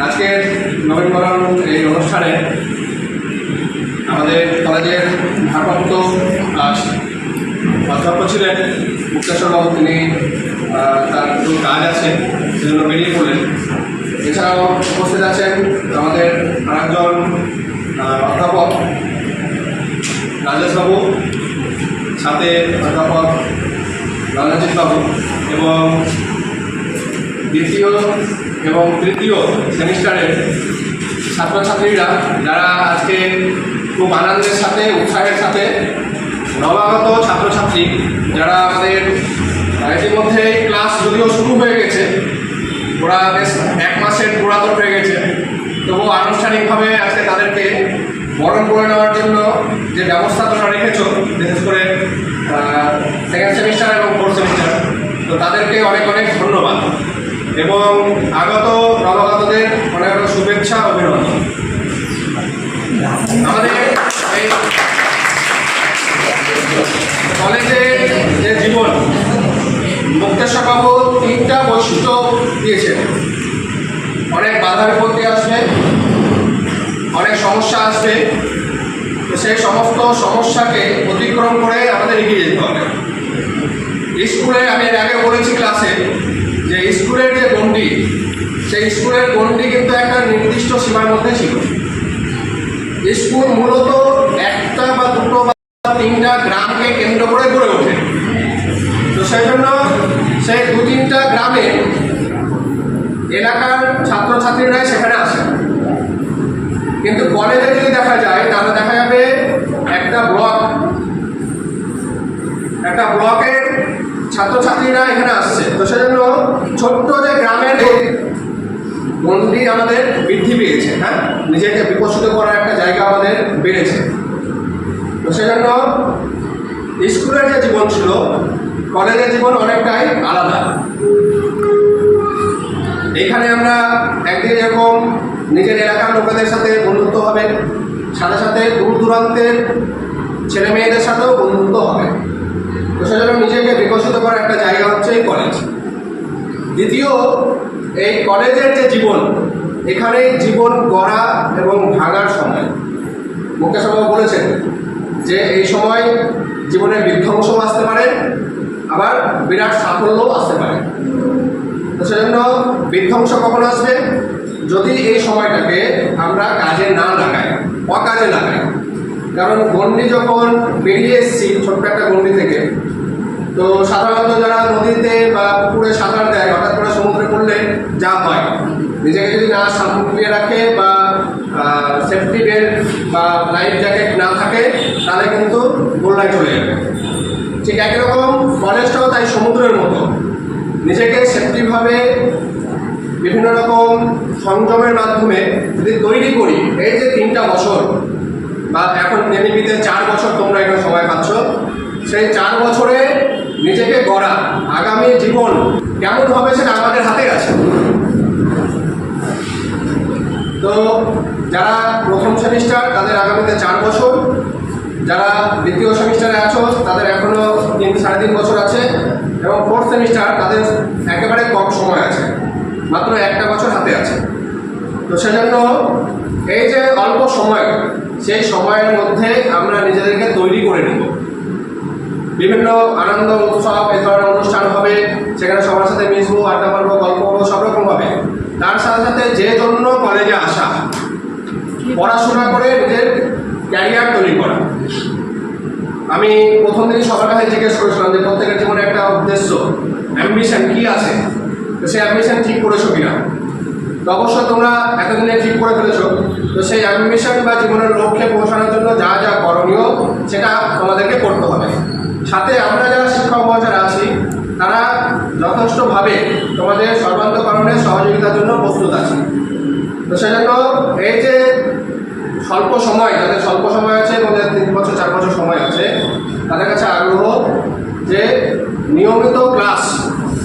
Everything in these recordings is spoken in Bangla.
আজকের নবীনবরণ এই অনুষ্ঠানে আমাদের কলেজের ভারপ্রাপ্ত অধ্যক্ষ ছিলেন মুক্তেশ্বরবাবু তিনি তার একটু কাজ আছে সেজন্য বেরিয়ে পড়লেন এছাড়াও উপস্থিত আছেন আমাদের আরেকজন অধ্যাপক রাজেশবাবু, সাথে অধ্যাপক বাবু এবং দ্বিতীয় এবং তৃতীয় সেমিস্টারের ছাত্রছাত্রীরা যারা আজকে খুব আনন্দের সাথে, উৎসাহের সাথে নবাগত ছাত্রছাত্রী যারা আমাদের ইতিমধ্যে ক্লাস যদিও শুরু হয়ে গেছে, ওরা বেশ এক মাসের পুরাতন হয়ে গেছে। তবুও আনুষ্ঠানিকভাবে আজকে তাদেরকে বরণ করে নেওয়ার জন্য যে ব্যবস্থা তোমরা রেখেছো, বিশেষ করে সেকেন্ড সেমিস্টার এবং ফোর্থ সেমিস্টার তো তাদেরকে অনেক অনেক ধন্যবাদ। এবং আগত নবাগতদের অনেক অনেক শুভেচ্ছা, অভিনন্দন। আমাদের এই কলেজের যে জীবন মুক্তেশ্বর বাবু তিনটা বৈশিষ্ট্য দিয়েছেন। অনেক বাধা বিপত্তি আসবে, অনেক সমস্যা আসবে সেই সমস্ত সমস্যাকে অতিক্রম করে আমাদের এগিয়ে যেতে হবে। স্কুলে আমি আগে বলেছি ক্লাসে যে স্কুলের যে গণ্ডি, সেই স্কুলের গণ্ডি কিন্তু একটা নির্দিষ্ট সীমার মধ্যে ছিল। স্কুল মূলত একটা বা দুটো বা তিনটা গ্রামকে কেন্দ্র করে গড়ে ওঠে। তো সেই জন্য সেই দু তিনটা গ্রামে এলাকার ছাত্রছাত্রীরাই সেখানে আসে। কিন্তু কলেজে যদি দেখা যায়, তাহলে দেখা যাবে একটা ব্লক, একটা ব্লকের ছাত্রছাত্রীরা এখানে আসছে। তো সেজন্য ছোট্ট যে গ্রামের গণ্ডি আমাদের বৃদ্ধি পেয়েছে হ্যাঁ? নিজেকে বিকশিত করার একটা জায়গা আমাদের বেড়েছে। তো সেজন্য স্কুলের যে জীবন ছিল কলেজের জীবন অনেকটাই আলাদা। এখানে আমরা একদিকে যেরকম নিজের এলাকার লোকেদের সাথে বন্ধুত্ব হবে সাথে সাথে দূর দূরান্তের ছেলে মেয়েদের সাথেও বন্ধুত্ব হবে তো সেজন্য নিজেকে বিকশিত করার একটা জায়গা হচ্ছে এই কলেজ দ্বিতীয় এই কলেজের যে জীবন, এখানে জীবন গড়া এবং ভাঙার সময়। মুকেশ বাবু বলেছেন যে এই সময় জীবনের বিধ্বংসও আসতে পারে, আবার বিরাট সাফল্যও আসতে পারে। তো সেজন্য বিধ্বংস কখন আসবে? যদি এই সময়টাকে আমরা কাজে না লাগাই, অকাজে লাগাই। কারণ গণ্ডি যখন বেরিয়ে এসেছি, ছোট্ট একটা গণ্ডি থেকে তো সাধারণত যারা নদীতে বা পুকুরে সাঁতার দেয়, হঠাৎ করে সমুদ্রে পড়লে যা হয়। নিজেকে যদি না সামগ্রিয়ে রাখে বা সেফটি বেল্ট বা লাইফ জ্যাকেট না থাকে, তাহলে কিন্তু গোল্লায় চলে যাবে। ঠিক একই রকম কলেজটাও তাই সমুদ্রের মতো। নিজেকে সেফটিভাবে বিভিন্ন রকম সংযমের মাধ্যমে যদি তৈরি করি, এই যে তিনটা বছর, বা এখন নেমিপিতে চার বছর তোমরা এখানে সময় পাচ্ছ, সেই চার বছরে নিজেকে গড়া আগামী জীবন কেমন হবে সেটা আমাদের হাতে আছে। তো যারা প্রথম সেমিস্টার, তাদের আগামীতে চার বছর। যারা দ্বিতীয় সেমিস্টারে আছো, তাদের এখনও তিন সাড়ে তিন বছর আছে। এবং ফোর্থ সেমিস্টার, তাদের একেবারে কম সময় আছে। মাত্র একটা বছর হাতে আছে। তো সেজন্য এই যে অল্প সময়, সেই সময়ের মধ্যে আমরা নিজেদেরকে তৈরি করে নেব। বিভিন্ন আনন্দ, উৎসব, এই ধরনের অনুষ্ঠান হবে। সেখানে সবার সাথে মিশবো, আড্ডা মারবো, গল্প করব, সব রকম হবে। তার সাথে সাথে যে জন্য কলেজে আসা, পড়াশোনা করে নিজের ক্যারিয়ার তৈরি করা। আমি প্রথম দিন সবার কাছে জিজ্ঞেস করেছিলাম যে প্রত্যেকের জীবনে একটা উদ্দেশ্য অ্যাম্বিশন কি আছে? তো সেই অ্যাম্বিশন ঠিক করেছ কিনা? তো অবশ্য তোমরা এতদিনে ঠিক করে ফেলেছো। তো সেই অ্যাম্বিশন বা জীবনের লক্ষ্যে পৌঁছানোর জন্য যা যা করণীয়, সেটা তোমাদেরকে করতে হবে। সাথে আমরা যারা শিক্ষক মহাশয় আছি, তারা যথেষ্টভাবে তোমাদের সর্বান্তকরণের সহযোগিতার জন্য প্রস্তুত আছি। তো সেজন্য এই যে স্বল্প সময় তাদের স্বল্প সময় আছে ওদের তিন বছর, চার বছর সময় আছে, তাদের কাছে আগ্রহ যে নিয়মিত ক্লাস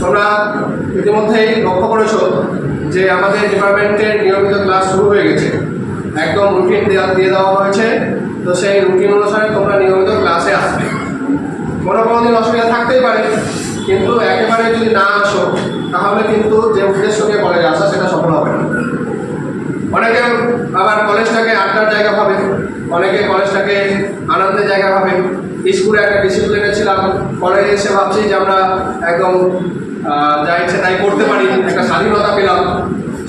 তোমরা ইতিমধ্যেই লক্ষ্য করেছ যে আমাদের ডিপার্টমেন্টের নিয়মিত ক্লাস শুরু হয়ে গেছে। একদম রুটিন দেওয়া দিয়ে দেওয়া হয়েছে। তো সেই রুটিন অনুসারে তোমরা নিয়মিত ক্লাসে আসবে। কোনো কোনো দিন অসুবিধা থাকতেই পারে। কিন্তু একেবারে যদি না আসো, তাহলে কিন্তু যে উদ্দেশ্য নিয়ে কলেজে আসা, সেটা সফল হবে না। অনেকে আবার কলেজটাকে আড্ডার জায়গা ভাবে, অনেকে কলেজটাকে আনন্দের জায়গা ভাবে। স্কুলে একটা ডিসিপ্লিনে ছিলাম কলেজে এসে ভাবছি যে আমরা একদম যা ইচ্ছে তাই করতে পারি, একটা স্বাধীনতা পেলাম।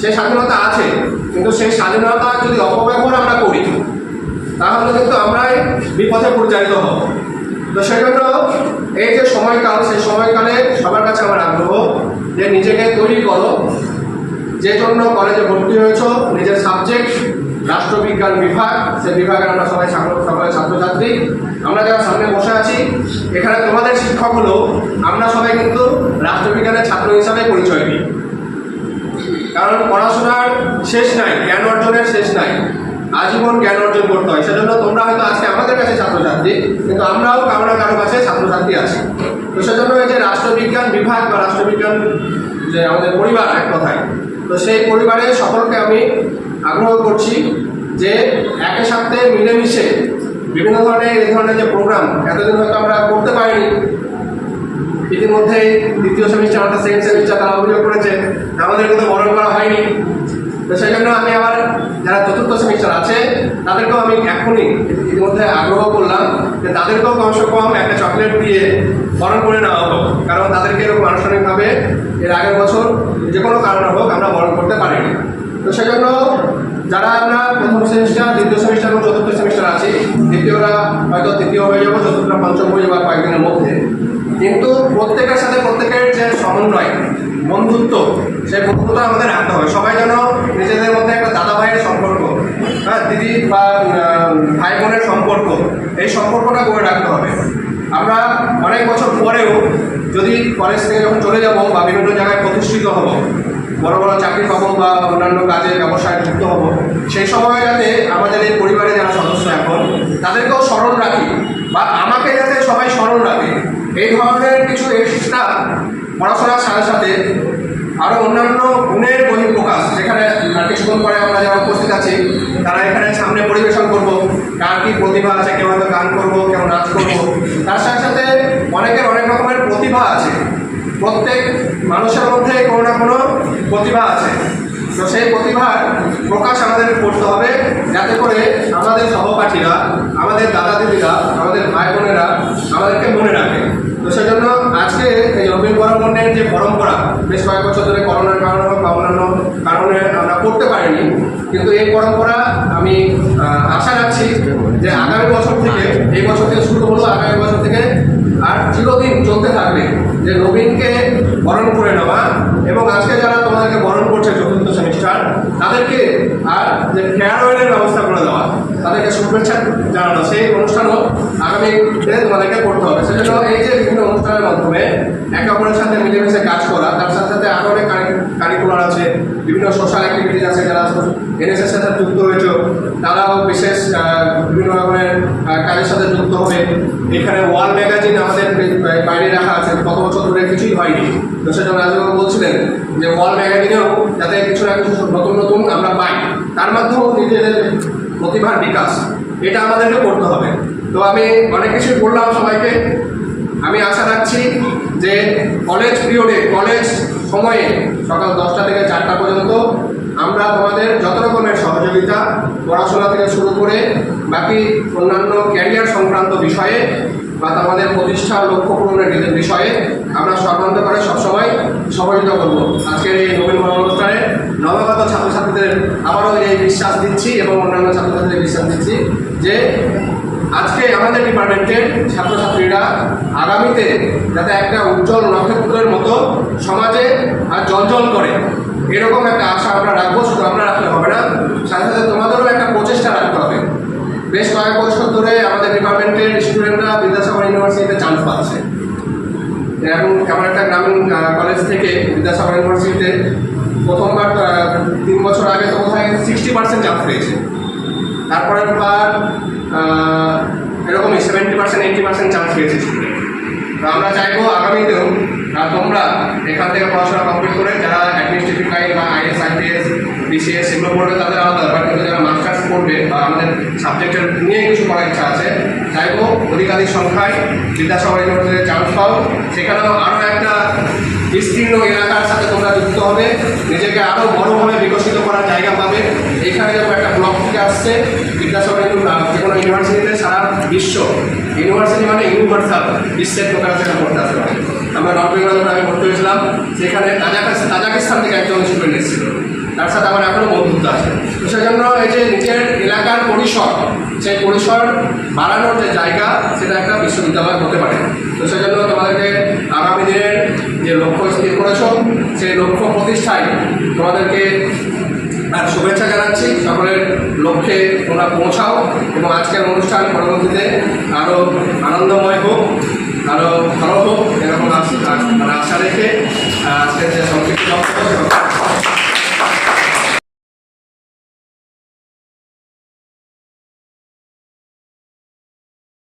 সেই স্বাধীনতা আছে, কিন্তু সেই স্বাধীনতা যদি অপব্যবহার আমরা করি, তাহলে কিন্তু আমরাই বিপথে পরিচালিত হব। তো সেজন্য এই যে সময়কাল, সেই সময়কালে সবার কাছে আমার আগ্রহ যে নিজেকে তৈরি করো। যে জন্য কলেজে ভর্তি হয়েছ, নিজের সাবজেক্ট রাষ্ট্রবিজ্ঞান বিভাগ, সেই বিভাগে আমরা সবাই সকলে ছাত্রছাত্রী। আমরা যারা সামনে বসে আছি, এখানে তোমাদের শিক্ষক হলো, আমরা সবাই কিন্তু রাষ্ট্রবিজ্ঞানের ছাত্র হিসাবে পরিচয় দিই। কারণ পড়াশোনার শেষ নাই, জ্ঞান অর্জনের শেষ নাই। আজীবন জ্ঞান অর্জন করতে হয়। সেজন্য তোমরা হয়তো আজকে আমাদের কাছে ছাত্রছাত্রী, কিন্তু আমরাও কারও না কারও কাছে ছাত্রছাত্রী আছি। তো সেজন্য এই যে রাষ্ট্রবিজ্ঞান বিভাগ বা রাষ্ট্রবিজ্ঞান যে আমাদের পরিবার, এক কথায়, তো সেই পরিবারের সকলকে আমি আগ্রহ করছি যে একই সাথে মিলেমিশে বিভিন্ন ধরনের এই ধরনের যে প্রোগ্রাম এতদিন হয়তো আমরা করতে পারিনি। ইতিমধ্যে দ্বিতীয় সেমিস্টার অর্থাৎ সেকেন্ড সেমিস্টার তারা অভিযোগ করেছে আমাদের তো বরণ করা হয়নি। তো সেই জন্য আমি আবার যারা চতুর্থ সেমিস্টার আছে, তাদেরকেও আমি এখনই ইতিমধ্যে আগ্রহ করলাম যে তাদেরকেও কমসে কম একটা চকলেট দিয়ে বরণ করে নেওয়া হোক। কারণ তাদেরকে এরকম আনুষ্ঠানিকভাবে এর আগের বছর যে কোনো কারণে হোক আমরা বরণ করতে পারিনি। তো সেই জন্য যারা আমরা প্রথম সেমিস্টার দ্বিতীয় সেমিস্টার এবং চতুর্থ সেমিস্টার আছি, দ্বিতীয়রা হয়তো তৃতীয় হয়ে যাব চতুর্থ পঞ্চম হয়ে যাব কয়েকদিনের মধ্যে। কিন্তু প্রত্যেকের সাথে প্রত্যেকের যে সমন্বয় বন্ধুত্ব সেই বন্ধুত্বটা আমাদের রাখতে হবে। সবাই যেন নিজেদের মধ্যে একটা দাদা ভাইয়ের সম্পর্ক হ্যাঁ দিদি বা ভাই বোনের সম্পর্ক, এই সম্পর্কটা গড়ে রাখতে হবে। আমরা অনেক বছর পরেও যদি কলেজ থেকে যখন চলে যাব বা বিভিন্ন জায়গায় প্রতিষ্ঠিত হব, বড় বড় চাকরি পাবো বা অন্যান্য কাজে ব্যবসায় যুক্ত হব, সেই সময় যাতে আমাদের এই পরিবারে যারা সদস্য এখন, তাদেরকেও স্মরণ রাখি বা আমাকে যাতে সবাই স্মরণ রাখে এই ধরনের কিছু এক্সট্রা পড়াশোনার সাথে সাথে আরও অন্যান্য গুণের বহিঃপ্রকাশ, যেখানে কিছুক্ষণ পরে আমরা যারা উপস্থিত আছি, তারা এখানে সামনে পরিবেশন করব। কার কি প্রতিভা আছে, কেউ হয়তো গান করব, কেউ নাচ করব। তার সাথে সাথে অনেকের অনেক রকমের প্রতিভা আছে। প্রত্যেক মানুষের মধ্যে কোনো না কোনো প্রতিভা আছে। তো সেই প্রতিভার প্রকাশ আমাদের করতে হবে, যাতে করে আমাদের সহপাঠীরা, আমাদের দাদা দিদিরা আমাদের ভাই বোনেরা আমাদেরকে মনে রাখে। সেজন্য আজকে এই রবীন্দ্র বরমনের যে পরম্পরা, বেশ কয়েক বছর ধরে করোনার কারণে বা অন্যান্য কারণে আমরা করতে পারিনি, কিন্তু এই পরম্পরা আমি আশা রাখছি যে আগামী বছর থেকে, এই বছর থেকে শুরু হলো, আগামী বছর থেকে আর চিরদিন চলতে থাকবে যে নবীনকে বরণ করে নেওয়া। এবং আজকে যারা তোমাদেরকে বরণ করছে, চতুর্থ সেমিস্টার, তাদেরকে আর যে ফেয়ারওয়েলের ব্যবস্থা তাদেরকে শুভেচ্ছা জানানো, সেই অনুষ্ঠানও আগামী দিনে তোমাদেরকে করতে হবে। সেজন্য এই যে বিভিন্ন অনুষ্ঠানের মাধ্যমে একে অপরের সাথে মিলেমিশে কাজ করা, তার সাথে সাথে আরও অনেক কারিকুলার আছে, বিভিন্ন সোশ্যাল অ্যাক্টিভিটিস আছে যারা এনএসএস সাথে যুক্ত হয়েছে, তারাও বিশেষ বিভিন্ন রকমের কাজের সাথে যুক্ত হবে। এখানে ওয়াল ম্যাগাজিন আমাদের বাইরে রাখা আছে কত বছর ধরে কিছুই হয়নি। তো সেজন্য রাজবাবু বলছিলেন যে ওয়াল ম্যাগাজিনেও যাতে কিছু না কিছু নতুন নতুন আমরা পাই। তার মাধ্যমেও নিজেদের প্রতিভার বিকাশ। এটা আমাদেরকে করতে হবে। তো আমি অনেক কিছুই বললাম সবাইকে। আমি আশা রাখছি যে কলেজ পিরিয়ডে কলেজ সময়ে সকাল দশটা থেকে চারটা পর্যন্ত আমরা তোমাদের যত রকমের সহযোগিতা, পড়াশোনা থেকে শুরু করে বাকি অন্যান্য ক্যারিয়ার সংক্রান্ত বিষয়ে বা তোমাদের প্রতিষ্ঠা লক্ষ্য পূরণের বিষয়ে আমরা সর্বান্ত করে সবসময় সহযোগিতা করব। আজকের এই নবীন অনুষ্ঠানে নবাগত ছাত্রছাত্রীদের আবারও এই বিশ্বাস দিচ্ছি এবং অন্যান্য ছাত্রছাত্রীদের বিশ্বাস দিচ্ছি যে আজকে আমাদের ডিপার্টমেন্টের ছাত্রছাত্রীরা আগামীতে যাতে একটা উজ্জ্বল নক্ষত্রের মতো সমাজে আর জলজল করে, এরকম একটা আশা আমরা রাখব, শুধু আমরা রাখলে হবে না, সাথে সাথে তোমাদেরও একটা প্রচেষ্টা রাখতে হবে। বেশ কয়েক বছর ধরে ডিপার্টমেন্টের স্টুডেন্টরা বিদ্যাসাগর ইউনিভার্সিটিতে চান্স পাচ্ছে। এখন এমন একটা গ্রামীণ কলেজ থেকে বিদ্যাসাগর ইউনিভার্সিটিতে প্রথমবার তিন বছর আগে তো কোথায় সিক্সটি পার্সেন্ট চান্স পেয়েছে। তারপরের বার আহ, এরকমই seventy percent eighty percent chance পেয়েছে স্টুডেন্ট তো আমরা চাইব আগামীতেও তোমরা এখান থেকে পড়াশোনা কমপ্লিট করে যারা অ্যাডমিনিস্ট্রেটিভ লাইন বা আইএস আইপিএস বিসিএস এগুলো পড়বে তাদের আলাদা ব্যাপার, কিন্তু যারা মাস্টার্স পড়বে বা আমাদের সাবজেক্টের নিয়ে কিছু করার ইচ্ছা আছে চাইব অধিকাধিক সংখ্যায় বিদ্যাসাগর চান্স পাও। সেখানেও আরও একটা বিস্তীর্ণ এলাকার সাথে তোমরা যুক্ত হবে। নিজেকে আরও বড়োভাবে বিকশিত করার জায়গা পাবে। এখানে আসছে। বিদ্যাসাগর যে কোনো ইউনিভার্সিটিতে সারা বিশ্ব। ইউনিভার্সিটি মানে ইউনিভার্সাল, বিশ্বের লোকেরা সেখানে পড়তে আসতে পারে। আমরা নর্থ বেঙ্গল যখন আমি পড়তে হয়েছিলাম সেখানে তাজাকিস্তান থেকে একজন স্টুডেন্ট এসেছিল। তার সাথে আমার এখনও বন্ধুত্ব আছে। তো সেজন্য এই যে নিজের এলাকার পরিসর, সেই পরিসর বাড়ানোর যে জায়গা, সেটা একটা বিশ্ববিদ্যালয় হতে পারে। তো সেজন্য তোমাদেরকে আগামী দিনের যে লক্ষ্য স্থির করেছ, সেই লক্ষ্য প্রতিষ্ঠায় তোমাদেরকে আর শুভেচ্ছা জানাচ্ছি। সকলের লক্ষ্যে তোমরা পৌঁছাও এবং আজকের অনুষ্ঠান পরবর্তীতে আরও আনন্দময় হোক আরও ভালো হোক, এরকম মানে আশা রেখে আজকের যে সংক্ষিপ্ত